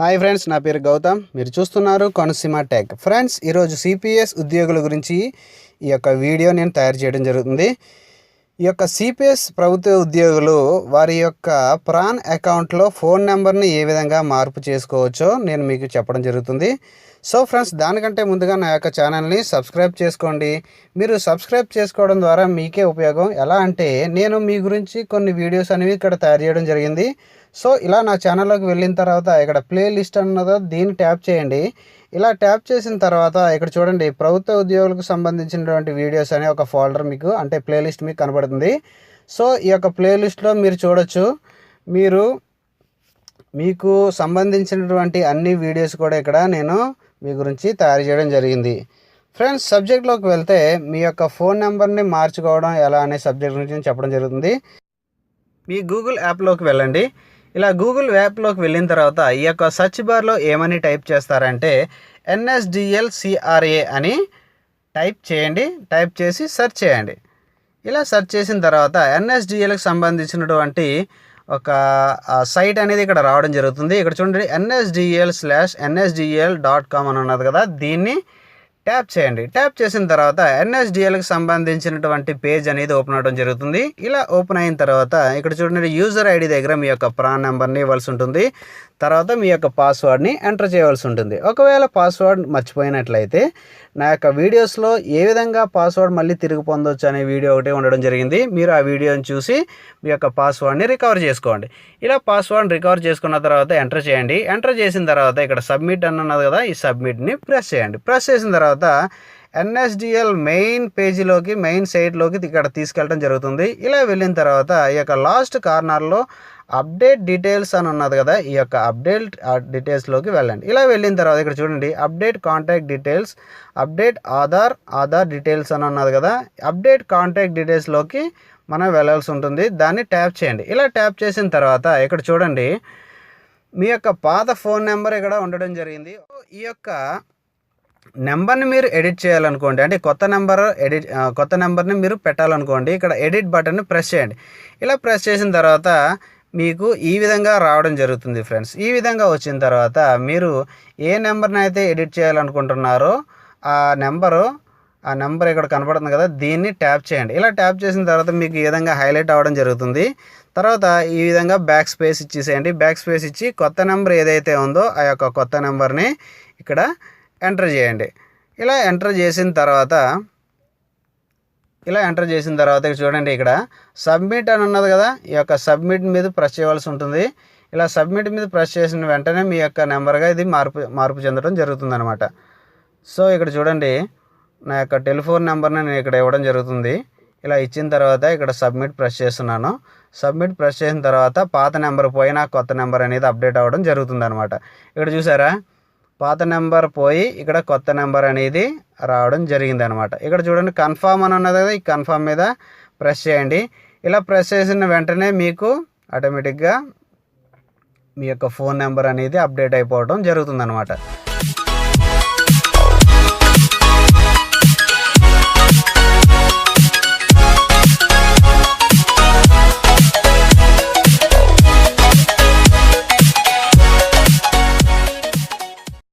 Hi friends నా పేరు గౌతమ్. మీరు చూస్తున్నారు కొనసీమ టెక్ ఫ్రెండ్స్ ఈరోజు సిపిఎస్ ఉద్యోగుల గురించి ఈ యొక్క వీడియో నేను తయారు చేయడం జరుగుతుంది. ఈ యొక్క సిపిఎస్ ప్రభుత్వ ఉద్యోగులు వారి యొక్క ప్రాన్ అకౌంట్లో ఫోన్ నెంబర్ని ఏ విధంగా మార్పు చేసుకోవచ్చో నేను మీకు చెప్పడం జరుగుతుంది. సో ఫ్రెండ్స్ దానికంటే ముందుగా నా యొక్క ఛానల్ని సబ్స్క్రైబ్ చేసుకోండి. మీరు సబ్స్క్రైబ్ చేసుకోవడం ద్వారా మీకే ఉపయోగం. ఎలా అంటే నేను మీ గురించి కొన్ని వీడియోస్ అనేవి ఇక్కడ తయారు చేయడం జరిగింది. సో ఇలా నా ఛానల్లోకి వెళ్ళిన తర్వాత ఇక్కడ ప్లేలిస్ట్ అన్నదో దీన్ని ట్యాప్ చేయండి. ఇలా ట్యాప్ చేసిన తర్వాత ఇక్కడ చూడండి ప్రభుత్వ ఉద్యోగులకు సంబంధించినటువంటి వీడియోస్ అనే ఒక ఫోల్డర్ మీకు అంటే ప్లేలిస్ట్ మీకు కనబడుతుంది. సో ఈ యొక్క ప్లేలిస్ట్లో మీరు చూడొచ్చు మీరు మీకు సంబంధించినటువంటి అన్ని వీడియోస్ కూడా ఇక్కడ నేను మీ గురించి తయారు చేయడం జరిగింది. ఫ్రెండ్స్ సబ్జెక్ట్లోకి వెళ్తే మీ యొక్క ఫోన్ నెంబర్ని మార్చుకోవడం ఎలా అనే సబ్జెక్ట్ గురించి చెప్పడం జరుగుతుంది. మీ గూగుల్ యాప్లోకి వెళ్ళండి. ఇలా గూగుల్ యాప్లోకి వెళ్ళిన తర్వాత ఈ యొక్క సర్చ్ బార్లో ఏమని టైప్ చేస్తారంటే ఎన్ఎస్డిఎల్ సిఆర్ఏ అని టైప్ చేయండి. టైప్ చేసి సెర్చ్ చేయండి. ఇలా సెర్చ్ చేసిన తర్వాత ఎన్ఎస్డిఎల్కి సంబంధించినటువంటి ఒక సైట్ అనేది ఇక్కడ రావడం జరుగుతుంది. ఇక్కడ చూడండి NSDL slash NSDL dot com అని ఉన్నది కదా. దీన్ని ట్యాప్ చేయండి. ట్యాప్ చేసిన తర్వాత ఎన్ఎస్డిఎల్కి సంబంధించినటువంటి పేజ్ అనేది ఓపెన్ అవడం జరుగుతుంది. ఇలా ఓపెన్ అయిన తర్వాత ఇక్కడ చూడండి యూజర్ ఐడి దగ్గర మీ యొక్క ప్రాన్ నెంబర్ని ఇవ్వాల్సి ఉంటుంది. తర్వాత మీ యొక్క పాస్వర్డ్ని ఎంటర్ చేయవలసి ఉంటుంది. ఒకవేళ పాస్వర్డ్ మర్చిపోయినట్లయితే నా యొక్క వీడియోస్లో ఏ విధంగా పాస్వర్డ్ మళ్ళీ తిరిగి పొందొచ్చు అనే వీడియో ఒకటి ఉండడం జరిగింది. మీరు ఆ వీడియోని చూసి మీ యొక్క పాస్వర్డ్ని రికవర్ చేసుకోండి. ఇలా పాస్వర్డ్ రికవర్ చేసుకున్న తర్వాత ఎంటర్ చేయండి. ఎంటర్ చేసిన తర్వాత ఇక్కడ సబ్మిట్ అని కదా ఈ సబ్మిట్ని ప్రెస్ చేయండి. ప్రెస్ చేసిన తర్వాత తర్వాత ఎన్ఎస్డిఎల్ మెయిన్ పేజీలోకి మెయిన్ సైట్లోకి ఇక్కడ తీసుకెళ్ళడం జరుగుతుంది. ఇలా వెళ్ళిన తర్వాత ఈ యొక్క లాస్ట్ కార్నర్లో అప్డేట్ డీటెయిల్స్ అని ఉన్నది కదా ఈ యొక్క అప్డేట్ డీటెయిల్స్లోకి వెళ్ళండి. ఇలా వెళ్ళిన తర్వాత ఇక్కడ చూడండి update contact details update Aadhaar Aadhaar details అని ఉన్నది కదా అప్డేట్ కాంటాక్ట్ డీటెయిల్స్లోకి మనం వెళ్ళాల్సి ఉంటుంది. దాన్ని ట్యాప్ చేయండి. ఇలా ట్యాప్ చేసిన తర్వాత ఇక్కడ చూడండి మీ యొక్క పాత ఫోన్ నెంబర్ ఇక్కడ ఉండడం జరిగింది. ఈ యొక్క నెంబర్ని మీరు ఎడిట్ చేయాలనుకోండి అంటే కొత్త నెంబర్ ఎడిట్ కొత్త నెంబర్ని మీరు పెట్టాలనుకోండి ఇక్కడ ఎడిట్ బటన్ని ప్రెస్ చేయండి. ఇలా ప్రెస్ చేసిన తర్వాత మీకు ఈ విధంగా రావడం జరుగుతుంది ఫ్రెండ్స్. ఈ విధంగా వచ్చిన తర్వాత మీరు ఏ నెంబర్ని అయితే ఎడిట్ చేయాలనుకుంటున్నారో ఆ నెంబరు ఆ నెంబర్ ఇక్కడ కనపడుతుంది కదా దీన్ని ట్యాప్ చేయండి. ఇలా ట్యాప్ చేసిన తర్వాత మీకు ఈ విధంగా హైలైట్ అవ్వడం జరుగుతుంది. తర్వాత ఈ విధంగా బ్యాక్ స్పేస్ ఇచ్చేసేయండి. బ్యాక్ స్పేస్ ఇచ్చి కొత్త నెంబర్ ఏదైతే ఉందో ఆ యొక్క కొత్త నెంబర్ని ఇక్కడ ఎంటర్ చేయండి. ఇలా ఎంటర్ చేసిన తర్వాత ఇలా ఎంటర్ చేసిన తర్వాత చూడండి ఇక్కడ సబ్మిట్ అని ఉన్నది కదా ఈ యొక్క సబ్మిట్ మీద ప్రెస్ చేయవలసి ఉంటుంది. ఇలా సబ్మిట్ మీద ప్రెస్ చేసిన వెంటనే మీ యొక్క నెంబర్గా ఇది మార్పు మార్పు చెందడం జరుగుతుందనమాట సో ఇక్కడ చూడండి నా యొక్క టెలిఫోన్ నెంబర్ని నేను ఇక్కడ ఇవ్వడం జరుగుతుంది. ఇలా ఇచ్చిన తర్వాత ఇక్కడ సబ్మిట్ ప్రెస్ చేస్తున్నాను. సబ్మిట్ ప్రెస్ చేసిన తర్వాత పాత నెంబర్ పోయినా కొత్త నెంబర్ అనేది అప్డేట్ అవ్వడం జరుగుతుంది అనమాట ఇక్కడ చూసారా పాత నెంబర్ పోయి ఇక్కడ కొత్త నెంబర్ అనేది రావడం జరిగింది అనమాట ఇక్కడ చూడండి కన్ఫామ్ అని ఉన్నది కదా ఈ కన్ఫామ్ మీద ప్రెస్ చేయండి. ఇలా ప్రెస్ చేసిన వెంటనే మీకు ఆటోమేటిక్గా మీ యొక్క ఫోన్ నెంబర్ అనేది అప్డేట్ అయిపోవడం జరుగుతుంది అనమాట